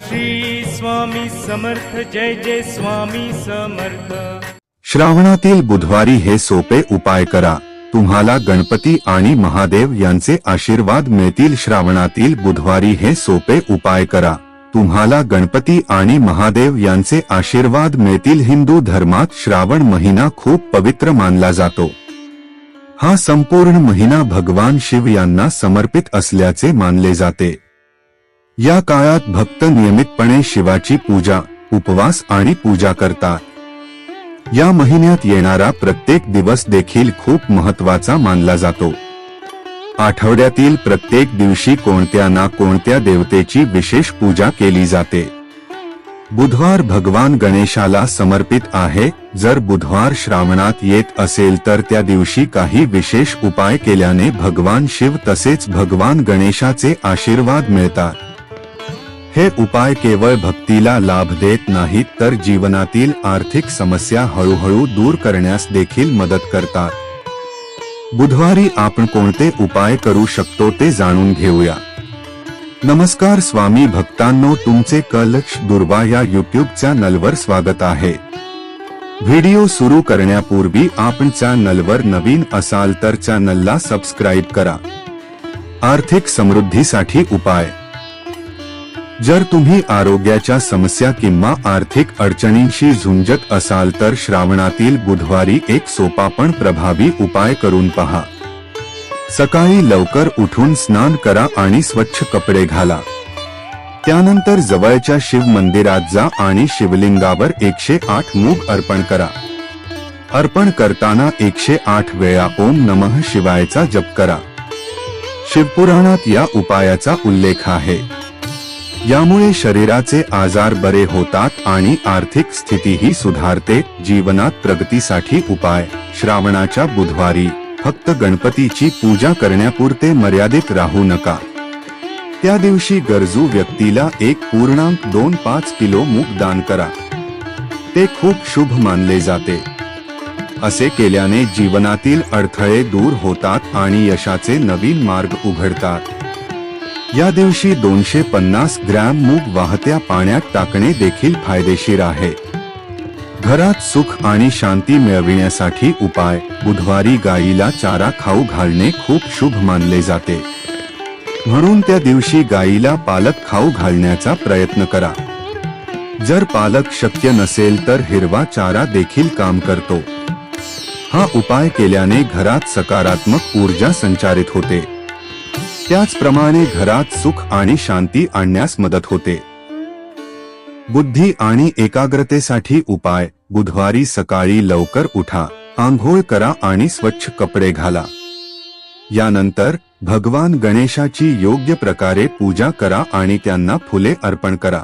श्री स्वामी समर्थ जय जय स्वामी समर्थ. श्रावणातील बुधवारी हे सोपे उपाय करा. तुम्हाला गणपती आणि महादेव यांचे आशीर्वाद मिळतील. श्रावणातील बुधवारी हे सोपे उपाय करा. तुम्हाला गणपती आणि महादेव यांचे आशीर्वाद मिळतील. हिंदू धर्मात श्रावण महिना खूप पवित्र मानला जातो. हा संपूर्ण महिना भगवान शिव यांना समर्पित असल्याचे मानले जाते. या काळात भक्त नियमितपणे शिवाची पूजा उपवास आणि पूजा करतात. या महिन्यात येणारा प्रत्येक दिवस देखील खूप महत्त्वाचा मानला जातो. आठवड्यातील प्रत्येक दिवशी कोणत्या ना कोणत्या देवतेची विशेष पूजा केली जाते. बुधवार भगवान गणेशाला समर्पित आहे जर बुधवार श्रावणात येत असेल तर त्या दिवशी काही विशेष उपाय केल्याने भगवान शिव तसेच भगवान गणेशाचे आशीर्वाद मिळतात. हे उपाय केवळ भक्तीला लाभ देत नाहीत तर जीवनातील आर्थिक समस्या हळूहळू दूर करण्यास देखील मदत करतात. बुधवारी आपण कोणते उपाय करू शकतो ते जाणून घेऊया. नमस्कार स्वामी भक्तांनो तुमचे कलक्ष दुर्वा या युट्यूब चॅनलवर स्वागत आहे. व्हिडिओ सुरू करण्यापूर्वी आपण चॅनलवर नवीन असाल तर चॅनलला सबस्क्राईब करा. आर्थिक समृद्धीसाठी उपाय. जर तुम्ही आरोग्याच्या समस्या किंवा आर्थिक अडचणींशी झुंजत असाल तर श्रावणातील बुधवारी एक सोपा पण प्रभावी उपाय करून पहा. सकाळी लवकर उठून स्नान करा आणि स्वच्छ कपडे घाला. त्यानंतर जवळच्या शिव मंदिरात जा आणि शिवलिंगावर एकशे आठ मूग अर्पण करा. अर्पण करताना एकशे आठ वेळा ओम नमः शिवायचा जप करा. शिवपुराणात या उपायाचा उल्लेख आहे. यामुळे शरीराचे आजार बरे होतात आणि आर्थिक स्थितीही सुधारते जीवनात प्रगतीसाठी उपाय. श्रावणाच्या बुधवारी फक्त गणपतीची पूजा करण्यापुरते मर्यादित राहू नका. त्या दिवशी गरजू व्यक्तीला एक पूर्णांक दोन पाच किलो मूग दान करा. ते खूप शुभ मानले जाते. असे केल्याने जीवनातील अडथळे दूर होतात आणि यशाचे नवीन मार्ग उघडतात. या दिवशी दोनशे पन्नास ग्रॅम मूग वाहत्या पाण्यात टाकणे देखील फायदेशीर आहे. घरात सुख आणि शांती मिळविण्यासाठी उपाय. बुधवारी गायीला चारा खाऊ घालणे खूप शुभ मानले जाते. म्हणून त्या दिवशी गायीला पालक खाऊ घालण्याचा प्रयत्न करा. जर पालक शक्य नसेल तर हिरवा चारा देखील काम करतो. हा उपाय केल्याने घरात सकारात्मक ऊर्जा संचारित होते. त्याचप्रमाणे घरात सुख आणि शांती आणण्यास मदत होते. बुद्धी आणि एकाग्रतेसाठी उपाय. बुधवारी सकाळी लवकर उठा. आंघोळ करा आणि स्वच्छ कपडे घाला. यानंतर भगवान गणेशाची योग्य प्रकारे पूजा करा आणि त्यांना फुले अर्पण करा.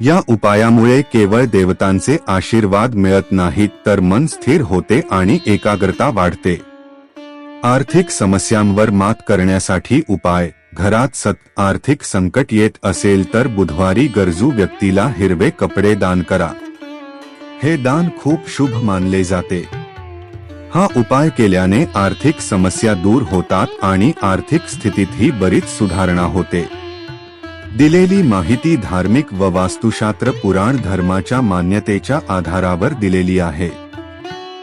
या उपायामुळे केवळ देवतांचे आशीर्वाद मिळत नाहीत तर मन स्थिर होते आणि एकाग्रता वाढते. आर्थिक समस्यांवर मात करण्यासाठी उपाय. घरात सत आर्थिक संकट येत असेल तर बुधवारी गरजू व्यक्तीला हिरवे कपडे दान करा. हे दान खूप शुभ मानले जाते. हा उपाय केल्याने आर्थिक समस्या दूर होतात आणि आर्थिक स्थितीतही बरीच सुधारणा होते. दिलेली माहिती धार्मिक व वास्तुशास्त्र पुराण धर्माच्या मान्यतेच्या आधारावर दिलेली आहे.